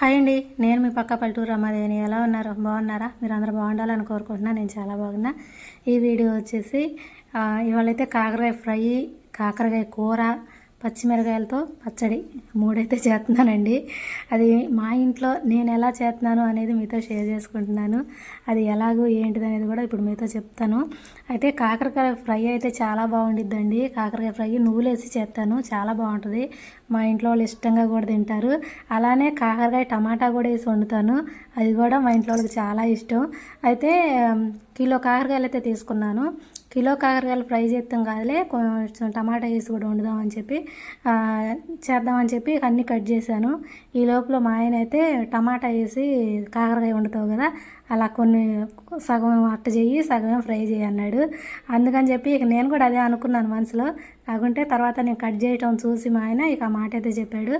Hi అండి. నేను మీ పక్క పల్లెటూరు రమాదేవిని. ఎలా ఉన్నారు? బాగున్నారా? మీరు అందరూ బాగుండాలని కోరుకుంటున్నా. నేను చాలా బాగున్నా. ఈ వీడియో వచ్చేసి ఇవాళైతే కాకరకాయ ఫ్రై కాకరకాయ కూర పచ్చిమిరకాయలతో పచ్చడి మూడైతే చేస్తున్నానండి. అది మా ఇంట్లో నేను ఎలా చేస్తున్నాను అనేది మీతో షేర్ చేసుకుంటున్నాను. అది ఎలాగో ఏంటిది అనేది కూడా ఇప్పుడు మీతో చెప్తాను. అయితే కాకరకాయ ఫ్రై అయితే చాలా బాగుండిద్దండి. కాకరకాయ ఫ్రై నువ్వులేసి చేస్తాను. చాలా బాగుంటుంది. మా ఇంట్లో వాళ్ళు ఇష్టంగా కూడా తింటారు. అలానే కాకరకాయ టమాటా కూడా వేసి వండుతాను. అది కూడా మా ఇంట్లో వాళ్ళకి చాలా ఇష్టం. అయితే కిలో కాకరకాయలు అయితే తీసుకున్నాను. కిలో కాకరకాయలు ఫ్రై చేస్తాం కాదులే కొంచెం టమాటా వేసి కూడా వండుదామని చెప్పి చేద్దామని చెప్పి అన్నీ కట్ చేశాను. ఈ లోపల మా ఆయన అయితే టమాటా వేసి కాకరకాయ వండుతావు కదా అలా కొన్ని సగం అట్ట చెయ్యి సగమే ఫ్రై చేయి అన్నాడు. అందుకని చెప్పి ఇక నేను కూడా అదే అనుకున్నాను మనసులో. కాకుంటే తర్వాత నేను కట్ చేయటం చూసి మా ఆయన ఇక ఆ మాట అయితే చెప్పాడు.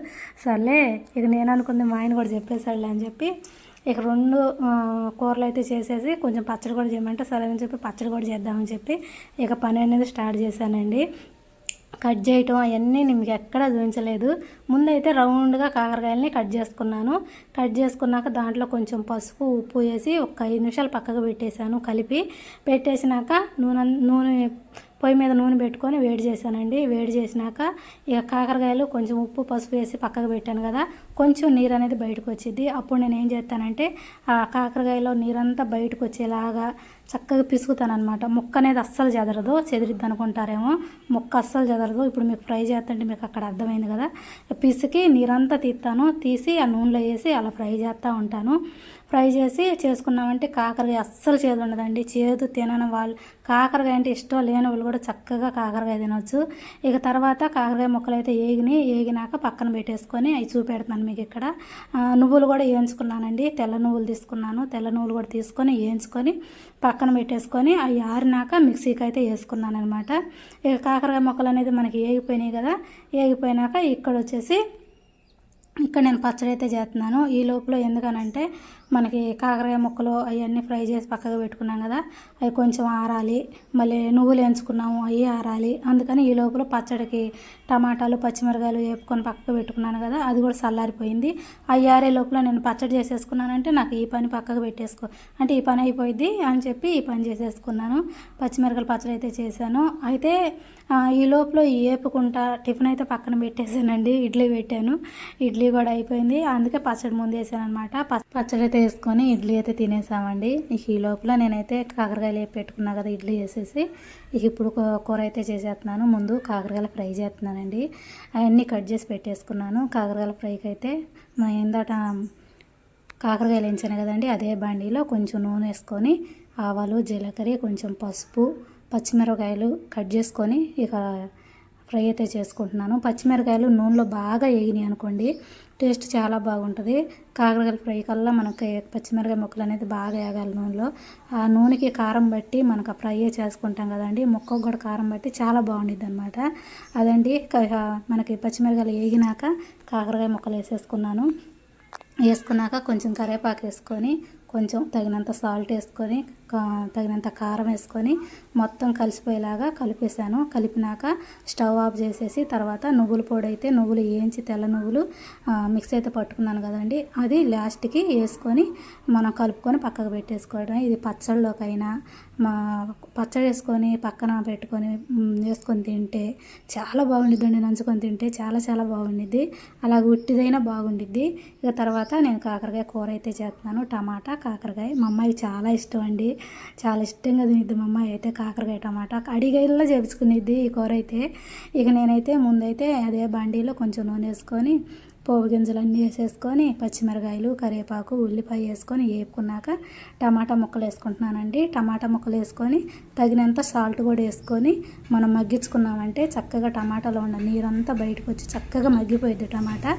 సర్లే ఇక నేను అనుకుంది మా ఆయన కూడా చెప్పేశాడులే అని చెప్పి ఇక రెండు కూరలు అయితే చేసేసి కొంచెం పచ్చడి కూడా చేయమంటే సరే అని చెప్పి పచ్చడి కూడా చేద్దామని చెప్పి ఇక పని అనేది స్టార్ట్ చేశానండి. కట్ చేయటం అవన్నీ నేను మీకు ఎక్కడా చూపించలేదు. ముందైతే రౌండ్గా కాకరకాయలని కట్ చేసుకున్నాను. కట్ చేసుకున్నాక దాంట్లో కొంచెం పసుపు ఉప్పు వేసి ఒక ఐదు నిమిషాలు పక్కకు పెట్టేశాను కలిపి. పెట్టేసినాక నూనె నూనె పొయ్యి మీద నూనె పెట్టుకొని వేడి చేశానండి. వేడి చేసినాక ఇక కాకరకాయలు కొంచెం ఉప్పు పసుపు వేసి పక్కకు పెట్టాను కదా కొంచెం నీరు అనేది బయటకు వచ్చింది అప్పుడు నేను ఏం చేస్తానంటే ఆ కాకరకాయలో నీరంతా బయటకు వచ్చేలాగా చక్కగా పిసుకుతానమాట ముక్క అనేది అస్సలు చెదరదు చెదిరిద్ది అనుకుంటారేమో. ముక్క అస్సలు చెదరదు. ఇప్పుడు మీకు ఫ్రై చేస్తుంటే మీకు అక్కడ అర్థమైంది కదా. పిసికి నీరంతా తీస్తాను. తీసి ఆ నూనెలో వేసి అలా ఫ్రై చేస్తూ ఉంటాను. ఫ్రై చేసి చేసుకున్నామంటే కాకరకాయ అస్సలు చేదు ఉండదండి. చేదు తినని వాళ్ళు కాకరకాయ అంటే ఇష్టం లేని వాళ్ళు కూడా చక్కగా కాకరకాయ తినొచ్చు. ఇక తర్వాత కాకరకాయ ముక్కలు అయితే ఏగినాయి. ఏగినాక పక్కన పెట్టేసుకొని అవి చూపెడుతున్నాను మీకు ఇక్కడ. నువ్వులు కూడా వేయించుకున్నానండి. తెల్ల నువ్వులు తీసుకున్నాను. తెల్ల నువ్వులు కూడా తీసుకొని వేయించుకొని పక్కన పెట్టేసుకొని అవి ఆరినాక మిక్సీకి అయితే వేసుకున్నాను అనమాట ఇక కాకరకాయ ముక్కలు అనేది మనకి ఏగిపోయినాయి కదా. ఏగిపోయినాక ఇక్కడ వచ్చేసి ఇక్కడ నేను పచ్చడి అయితే చేస్తున్నాను. ఈ లోపల ఎందుకనంటే మనకి కాకరకాయ ముక్కలు అవన్నీ ఫ్రై చేసి పక్కకు పెట్టుకున్నాం కదా అవి కొంచెం ఆరాలి. మళ్ళీ నువ్వులు వేయించుకున్నాము అవి ఆరాలి. అందుకని ఈ లోపల పచ్చడికి టమాటాలు పచ్చిమిరకాయలు వేపుకొని పక్కకు పెట్టుకున్నాను కదా అది కూడా చల్లారిపోయింది. అవి ఆరే లోపల నేను పచ్చడి చేసేసుకున్నానంటే నాకు ఈ పని పక్కకు పెట్టేసుకో అంటే ఈ పని అయిపోయింది అని చెప్పి ఈ పని చేసేసుకున్నాను. పచ్చిమిరకాయలు పచ్చడి అయితే చేశాను. అయితే ఈ లోపల ఈ ఏపుకుంటా టిఫిన్ అయితే పక్కన పెట్టేశానండి. ఇడ్లీ పెట్టాను. ఇడ్లీ కూడా అయిపోయింది. అందుకే పచ్చడి ముందు వేసాను అనమాట పచ్చడి అయితే వేసుకొని ఇడ్లీ అయితే తినేసామండి. ఇక ఈ లోపల నేనైతే కాకరకాయలు పెట్టుకున్నా కదా ఇడ్లీ వేసేసి. ఇక ఇప్పుడు కూర అయితే చేసేస్తున్నాను. ముందు కాకరకాయలు ఫ్రై చేస్తున్నానండి. అవన్నీ కట్ చేసి పెట్టేసుకున్నాను. కాకరకాయల ఫ్రైకి అయితే మా ఏందట కాకరకాయలు వేయించాను కదండి. అదే బండిలో కొంచెం నూనె వేసుకొని ఆవాలు జీలకర్ర కొంచెం పసుపు పచ్చిమిరపకాయలు కట్ చేసుకొని ఇక ఫ్రై అయితే చేసుకుంటున్నాను. పచ్చిమిరకాయలు నూనెలో బాగా వేగినాయి అనుకోండి టేస్ట్ చాలా బాగుంటుంది. కాకరకాయల ఫ్రై కల్లా మనకి పచ్చిమిరకాయ ముక్కలు అనేది బాగా వేగాలి నూనెలో. ఆ నూనెకి కారం బట్టి మనకు ఆ ఫ్రై చేసుకుంటాం కదండి ముక్కకు కూడా కారం బట్టి చాలా బాగుండిద్ది అనమాట అదండి మనకి పచ్చిమిరకాయలు వేగినాక కాకరకాయ ముక్కలు వేసేసుకున్నాను. వేసుకున్నాక కొంచెం కరివేపాకు వేసుకొని కొంచెం తగినంత సాల్ట్ వేసుకొని తగినంత కారం వేసుకొని మొత్తం కలిసిపోయేలాగా కలిపేసాను కలిపినాక స్టవ్ ఆఫ్ చేసేసి తర్వాత నువ్వుల పొడి అయితే నువ్వులు వేయించి తెల్ల నువ్వులు మిక్స్ అయితే పట్టుకున్నాను కదండి. అది లాస్ట్కి వేసుకొని మనం కలుపుకొని పక్కకు పెట్టేసుకోవడం ఇది పచ్చళ్ళలోకైనా మా పచ్చడి వేసుకొని పక్కన పెట్టుకొని వేసుకొని తింటే చాలా బాగుండిద్దండి. నంచుకొని తింటే చాలా చాలా బాగుండిద్ది. అలా ఉట్టిదైనా బాగుండిద్ది. ఇక తర్వాత నేను కాకరకాయ కూర అయితే చేస్తున్నాను. టమాటా కాకరకాయ. మా అమ్మాయికి చాలా ఇష్టం అండి. చాలా ఇష్టంగా తినిద్ది మా అమ్మాయి. అయితే కాకరకాయ టమాటా. అడిగైల్లో చేపించుకునిద్ది ఈ కూర అయితే. ఇక నేనైతే ముందైతే అదే బండిలో కొంచెం నూనె వేసుకొని పోపు గింజలు అన్నీ వేసేసుకొని పచ్చిమిరకాయలు కరివేపాకు ఉల్లిపాయ వేసుకొని వేపుకున్నాక టమాటా ముక్కలు వేసుకుంటున్నానండి. టమాటా ముక్కలు వేసుకొని తగినంత సాల్ట్ కూడా వేసుకొని మనం మగ్గించుకున్నామంటే చక్కగా టమాటాలో ఉన్న నీరంతా బయటకు వచ్చి చక్కగా మగ్గిపోయింది టమాటా.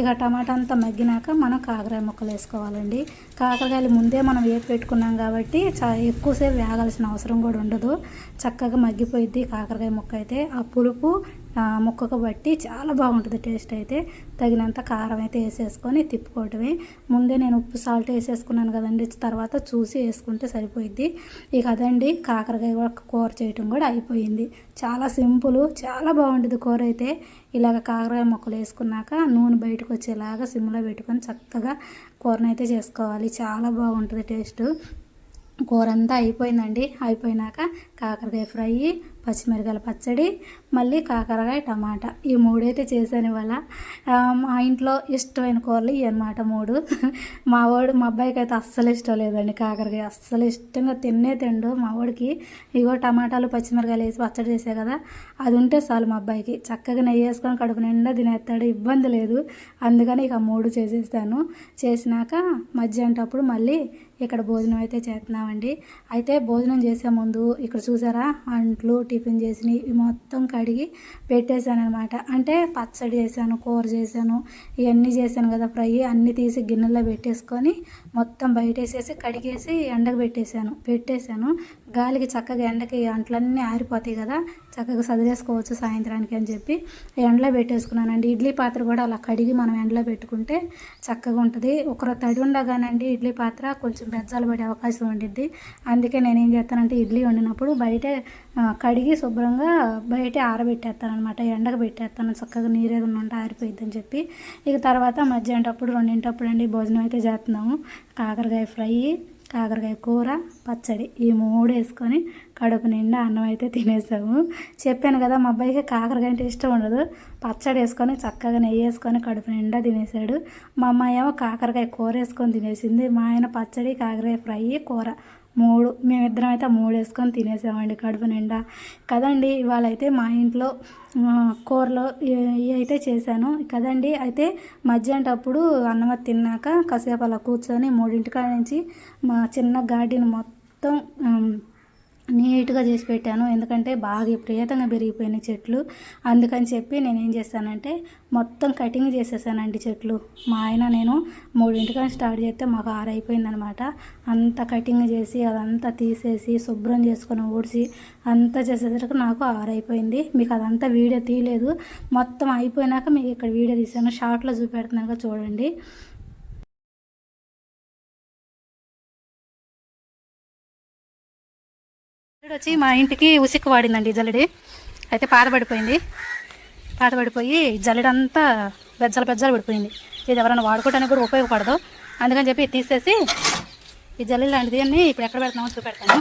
ఇక టమాటా అంతా మగ్గినాక మనం కాకరకాయ ముక్కలు వేసుకోవాలండి. కాకరకాయలు ముందే మనం వేపు పెట్టుకున్నాం కాబట్టి చా ఎక్కువసేపు వేగాల్సిన అవసరం కూడా ఉండదు. చక్కగా మగ్గిపోయిద్ది కాకరకాయ ముక్క అయితే. ఆ పులుపు ముక్కకు బట్టి చాలా బాగుంటుంది టేస్ట్ అయితే. తగినంత కారం అయితే వేసేసుకొని తిప్పుకోవటమే. ముందే నేను ఉప్పు సాల్ట్ వేసేసుకున్నాను కదండి తర్వాత చూసి వేసుకుంటే సరిపోయిద్ది. ఇక అదండి కాకరకాయ కూర చేయటం కూడా అయిపోయింది. చాలా సింపుల్ చాలా బాగుంటుంది కూర అయితే. ఇలాగ కాకరకాయ ముక్కలు వేసుకున్నాక నూనె బయటకు వచ్చేలాగా సిమ్లో పెట్టుకొని చక్కగా కూరనైతే చేసుకోవాలి. చాలా బాగుంటుంది టేస్ట్. కూర అంతా అయిపోయిందండి. అయిపోయినాక కాకరకాయ ఫ్రై పచ్చిమిరకాయల పచ్చడి మళ్ళీ కాకరకాయ టమాటా. ఈ మూడైతే చేశాను ఇవాళ. మా ఇంట్లో ఇష్టమైన కూరలు ఇవి అనమాట మూడు. మా వాడు మా అబ్బాయికి అయితే అస్సలు ఇష్టం లేదండి కాకరకాయ. అస్సలు ఇష్టంగా తిన్నే తిండు మా వాడికి. ఇగో టమాటాలు పచ్చిమిరకాయలు వేసి పచ్చడి చేసే కదా అది ఉంటే చాలు మా అబ్బాయికి. చక్కగా నెయ్యి వేసుకొని కడుపు నిండా తినేస్తాడు ఇబ్బంది లేదు. అందుకని ఇక మూడు చేసేస్తాను. చేసినాక మధ్యాహ్నటప్పుడు మళ్ళీ ఇక్కడ భోజనం అయితే చేస్తున్నామండి. అయితే భోజనం చేసే ముందు ఇక్కడ చూసారా? అంట్లు టిఫిన్ చేసినవి ఇవి మొత్తం కడిగి పెట్టేశాను అనమాట అంటే పచ్చడి చేశాను కూర చేశాను ఇవన్నీ చేశాను కదా ఫ్రై. అన్నీ తీసి గిన్నెలో పెట్టేసుకొని మొత్తం బయటేసేసి కడిగేసి ఎండకు పెట్టేశాను. పెట్టేశాను. గాలికి చక్కగా ఎండకి అంట్లన్నీ ఆరిపోతాయి కదా చక్కగా సదిరేసుకోవచ్చు సాయంత్రానికి అని చెప్పి ఎండలో పెట్టేసుకున్నానండి. ఇడ్లీ పాత్ర కూడా అలా కడిగి మనం ఎండలో పెట్టుకుంటే చక్కగా ఉంటుంది. ఒకరు తడి ఉండగానండి ఇడ్లీ పాత్ర కొంచెం బెజ్జాలు పడే అవకాశం ఉండిద్ది. అందుకే నేను ఏం చేస్తానంటే ఇడ్లీ వండినప్పుడు బయటే కడిగి శుభ్రంగా బయటే ఆరబెట్టేస్తాను అనమాట ఎండకు పెట్టేస్తాను చక్కగా నీరు ఏదైనా ఉంటే ఆరిపోయిద్దని చెప్పి. ఇక తర్వాత మధ్యాహ్నటప్పుడు రెండింటప్పుడు అండి భోజనం అయితే చేస్తున్నాము. కాకరకాయ ఫ్రై కాకరకాయ కూర పచ్చడి ఈ మూడు వేసుకొని కడుపు నిండా అన్నం అయితే తినేసాము. చెప్పాను కదా మా అబ్బాయికి కాకరకాయ అంటే ఇష్టం ఉండదు. పచ్చడి వేసుకొని చక్కగా నెయ్యి వేసుకొని కడుపు నిండా తినేసాడు. మా అమ్మాయి ఏమో కాకరకాయ కూర వేసుకొని తినేసింది. మా ఆయన పచ్చడి కాకరకాయ ఫ్రై కూర మూడు. మేమిద్దరం అయితే మూడు వేసుకొని తినేసామండి కడుపు నిండా. కదండి ఇవాళ అయితే మా ఇంట్లో కూరలో ఇవి అయితే చేశాను. కదండి అయితే మధ్యాహ్నటప్పుడు అన్నం తిన్నాక కాసేపు అలా కూర్చొని మూడింటికాడ నుంచి మా చిన్న గార్డెన్ మొత్తం మొత్తం నీట్గా చేసి పెట్టాను. ఎందుకంటే బాగా విపరీతంగా పెరిగిపోయినాయి చెట్లు. అందుకని చెప్పి నేను ఏం చేస్తానంటే మొత్తం కటింగ్ చేసేసానండి చెట్లు. మా ఆయన నేను మూడింటికని స్టార్ట్ చేస్తే మాకు ఆరు అయిపోయిందనమాట అంత కటింగ్ చేసి అదంతా తీసేసి శుభ్రం చేసుకొని ఊడ్చి అంతా చేసేసరికి నాకు ఆరు అయిపోయింది మీకు అదంతా వీడియో తీయలేదు. మొత్తం అయిపోయినాక మీకు ఇక్కడ వీడియో తీసాను షార్ట్లో చూపెడుతున్నాను చూడండి. జల్లెడ వచ్చి మా ఇంటికి ఉసిక్కు వాడిందండి ఈ అయితే పాతబడిపోయింది పాతబడిపోయి జల్లెడంతా బెజ్జలు బెజ్జలు పడిపోయింది. ఇది ఎవరైనా వాడుకోవడానికి కూడా ఉపయోగపడదు. అందుకని చెప్పి తీసేసి ఈ జల్లెడ లాంటిది అన్ని ఇప్పుడు ఎక్కడ పెడతామో చూపెడతాను.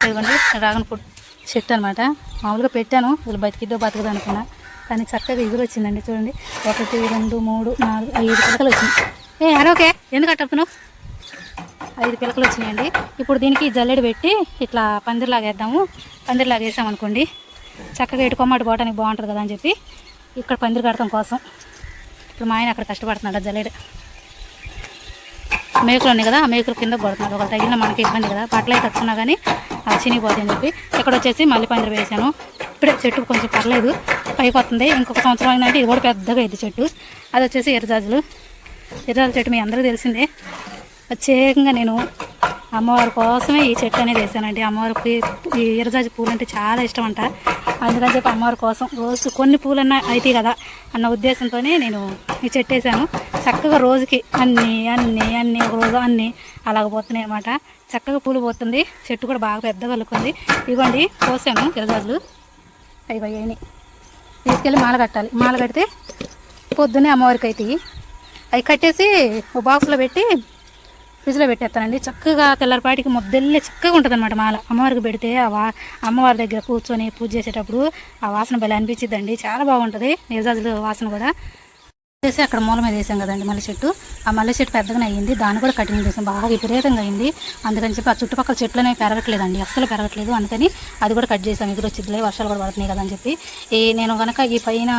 ఇదిగోండి డ్రాగన్ ఫ్రూట్ చెట్టు అనమాట మామూలుగా పెట్టాను. ఇది బతికిద్దో బతకదు అనుకున్నా. కానీ చక్కగా ఎగురు వచ్చిందండి చూడండి. ఒకటి రెండు మూడు నాలుగు ఐదు పథకాలు వచ్చింది. ఏ అరోకే ఎందుకు అట్టుతున్నావు ఐదు పిలకలు వచ్చినాయండి. ఇప్పుడు దీనికి జల్లెడ పెట్టి ఇట్లా పందిరిలాగా వేద్దాము పందిరిలాగా వేసాం అనుకోండి. చక్కగా ఇటు కొమ్మటి పోవడానికి బాగుంటుంది కదా అని చెప్పి ఇక్కడ పందిరి కడతాం కోసం. ఇప్పుడు మా ఆయన అక్కడ కష్టపడుతున్నాడు జల్లెడు జల్లెడ. మేకులు ఉన్నాయి కదా ఆ కింద కొడుతున్నారు ఒకళ్ళు తగిలిన మనకి ఇబ్బంది కదా. బట్టలు అయితే వచ్చినా కానీ అది చినిగిపోతాయి చెప్పి ఇక్కడ వచ్చేసి మళ్ళీ పందిరి వేసాను. ఇప్పుడే చెట్టు కొంచెం పర్లేదు పైకి వస్తుంది. ఇంకొక సంవత్సరం అయిందంటే ఇది కూడా పెద్దగా అయింది చెట్టు. అది వచ్చేసి ఎర్రజాజులు. ఎర్రజాజుల చెట్టు మీ అందరికీ తెలిసిందే. ప్రత్యేకంగా నేను అమ్మవారి కోసమే ఈ చెట్టు అనేది వేసానండి. అమ్మవారికి ఈ ఎర్రజాజి పూలు అంటే చాలా ఇష్టం అంట. అందుకని చెప్పి అమ్మవారి కోసం రోజు కొన్ని పూలన్నా అవుతాయి కదా అన్న ఉద్దేశంతోనే నేను ఈ చెట్టు వేసాను. చక్కగా రోజుకి అన్ని అన్ని అన్ని ఒక రోజు అన్ని అలాగ పోతున్నాయి అన్నమాట. చక్కగా పూలు పోతుంది. చెట్టు కూడా బాగా పెద్దగా అల్లుకుంది ఇవ్వండి కోసాను ఎర్రజాజులు అవి అయ్యాయి తీసుకెళ్ళి మాల కట్టాలి. మాల కడితే పొద్దున్నే అమ్మవారికి అవుతాయి అవి కట్టేసి ఒక బాక్స్లో పెట్టి ఫ్రిడ్జ్లో పెట్టేస్తానండి. చక్కగా తెల్లరిపాటికి ముద్దెల్లి చక్కగా ఉంటుంది అనమాట మాల. అమ్మవారికి పెడితే ఆ వా అమ్మవారి దగ్గర కూర్చొని పూజ చేసేటప్పుడు ఆ వాసన భలే అనిపించిద్దండి. చాలా బాగుంటుంది. నిజాజులు వాసన కూడా. చేసి అక్కడ మూల మీద వేసాం కదండి మల్లె చెట్టు. ఆ మల్లె చెట్టు పెద్దగానే అయ్యింది. దాన్ని కూడా కటింగ్ చేసాం. బాగా విపరీతంగా అయింది. అందుకని చెప్పి ఆ చుట్టుపక్కల చెట్లు అనేవి పెరగట్లేదండి. అస్సలు పెరగట్లేదు. అందుకని అది కూడా కట్ చేసాం. ఎదురు వచ్చిందిలే వర్షాలు కూడా పడుతున్నాయి కదా అని చెప్పి. ఈ నేను కనుక ఈ పైన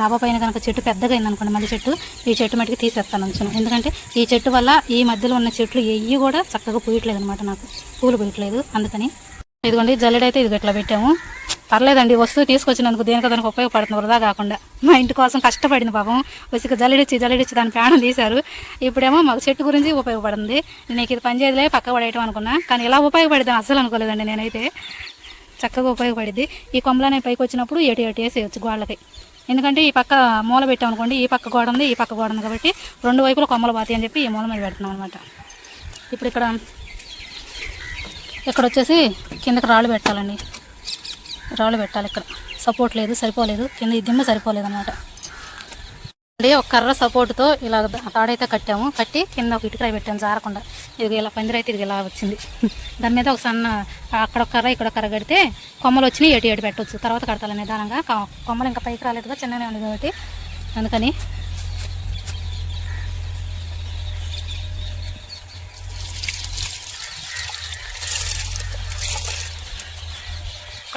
డాబా పైన కనుక చెట్టు పెద్దగా అయింది అనుకోండి మల్లె చెట్టు ఈ చెట్టు మట్టికి తీసేస్తాను ఉంచును ఎందుకంటే ఈ చెట్టు వల్ల ఈ మధ్యలో ఉన్న చెట్లు ఎయ్యి కూడా చక్కగా పూయట్లేదు అనమాట నాకు. పూలు పూయట్లేదు. అందుకని ఇదిగోండి జల్లెడైతే ఇది ఇట్లా పెట్టాము. పర్లేదండి వస్తువు తీసుకొచ్చినందుకు దేనికో దానికి ఉపయోగపడుతుంది వృధా కాకుండా. మా ఇంటి కోసం కష్టపడింది పాపం. వసిక జల్లెడిచ్చి జల్లెడిచ్చి దాని ప్రాణం తీశారు. ఇప్పుడేమో మాకు చెట్టు గురించి ఉపయోగపడుతుంది నీకు ఇది పనిచేయదులే పక్క పడేయటం అనుకున్నా. కానీ ఇలా ఉపయోగపడిద్దాం అస్సలు అనుకోలేదండి నేనైతే. చక్కగా ఉపయోగపడింది ఈ కొమ్మలనే పైకి వచ్చినప్పుడు ఎటు ఎటు వేసేయచ్చు గోడలకి. ఎందుకంటే ఈ పక్క మూల పెట్టాం అనుకోండి ఈ పక్క గోడ ఉంది ఈ పక్క గోడ ఉంది కాబట్టి రెండు వైపుల కొమ్మలు పాతాయి అని చెప్పి ఈ మూల మీద పెడుతున్నాం అనమాట ఇప్పుడు ఇక్కడ ఇక్కడ వచ్చేసి కిందకి రాళ్ళు పెట్టాలండి. రాళ్ళు పెట్టాలి ఇక్కడ. సపోర్ట్ లేదు సరిపోలేదు. కింద ఈ దిమ్మ సరిపోలేదు అనమాట అంటే ఒక కర్ర సపోర్ట్తో ఇలా తాడైతే కట్టాము. కట్టి కింద ఒక ఇటుకరాయి పెట్టాము జారకుండా. ఇది ఇలా పందిరైతే ఇది ఇలా వచ్చింది. దాని మీద ఒక సన్న అక్కడ ఒక కర్ర ఇక్కడ కర్ర కడితే కొమ్మలు వచ్చినాయి ఎటు ఎటు పెట్టవచ్చు తర్వాత కడతాలి నిదానంగా. కొమ్మలు ఇంకా పైకి రాలేదుగా చిన్ననే ఉంది కాబట్టి. అందుకని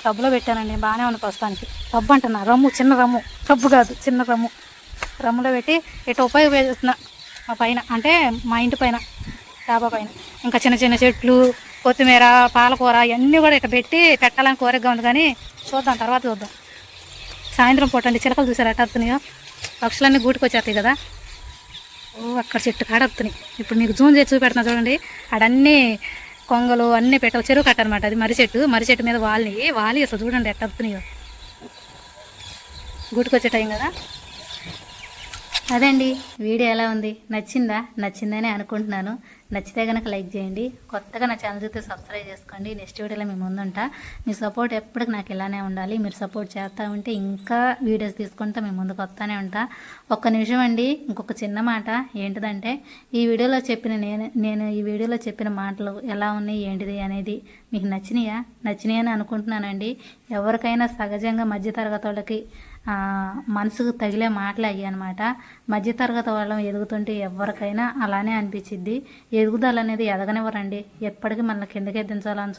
టబ్లో పెట్టానండి బాగానే ఉంది ప్రస్తుతానికి. టబ్ అంటున్నా రమ్ము చిన్న రమ్ము. టబ్బు కాదు చిన్న రమ్ము. రమ్ములో పెట్టి ఇటు ఉపయోగపడుతున్నా మా పైన అంటే మా ఇంటి పైన డాబా పైన. ఇంకా చిన్న చిన్న చెట్లు కొత్తిమీర పాలకూర ఇవన్నీ కూడా ఇక్కడ పెట్టి పెట్టాలని కోరికగా ఉంది కానీ చూద్దాం తర్వాత చూద్దాం. సాయంత్రం పూట అండి చిలకలు చూసారు ఎట్ట వస్తున్నాయో? పక్షులన్నీ గూటికి వచ్చేస్తాయి కదా. ఓ అక్కడ చెట్టు కాడ వస్తున్నాయి ఇప్పుడు మీకు జూమ్ చేసి చూపెడుతున్నా చూడండి అడన్నీ కొంగలు అన్నీ పెట్టవు చెరువు కట్ట అనమాట అది మర్రి చెట్టు. మర్రి చెట్టు మీద వాలి వాలి అసలు చూడండి ఎట్ట వస్తున్నాయో గుట్టుకొచ్చే టైం కదా? అదండి. వీడియో ఎలా ఉంది? నచ్చిందా? నచ్చిందని అనుకుంటున్నాను. నచ్చితే కనుక లైక్ చేయండి. కొత్తగా నా ఛానల్ చూస్తే సబ్స్క్రైబ్ చేసుకోండి. నెక్స్ట్ వీడియోలో మేము ముందుంటా. మీ సపోర్ట్ ఎప్పటికి నాకు ఇలానే ఉండాలి. మీరు సపోర్ట్ చేస్తూ ఉంటే ఇంకా వీడియోస్ తీసుకుంటా మేము ముందుకు వస్తూనే ఉంటా. ఒక్క నిమిషం అండి. ఇంకొక చిన్న మాట. ఏంటిదంటే ఈ వీడియోలో చెప్పిన నేను నేను ఈ వీడియోలో చెప్పిన మాటలు ఎలా ఉన్నాయి ఏంటిది అనేది మీకు నచ్చినాయా? నచ్చినాయని అనుకుంటున్నానండి. ఎవరికైనా సహజంగా మధ్యతరగతి వాళ్ళకి మనసుకు తగిలే మాటలు అయ్యాయి అనమాట మధ్యతరగతి వాళ్ళం ఎదుగుతుంటే ఎవరికైనా అలానే అనిపించిద్ది. ఎదుగుదల అనేది ఎదగనివ్వరండి. ఎప్పటికీ మనల్ని కిందకే దించాలని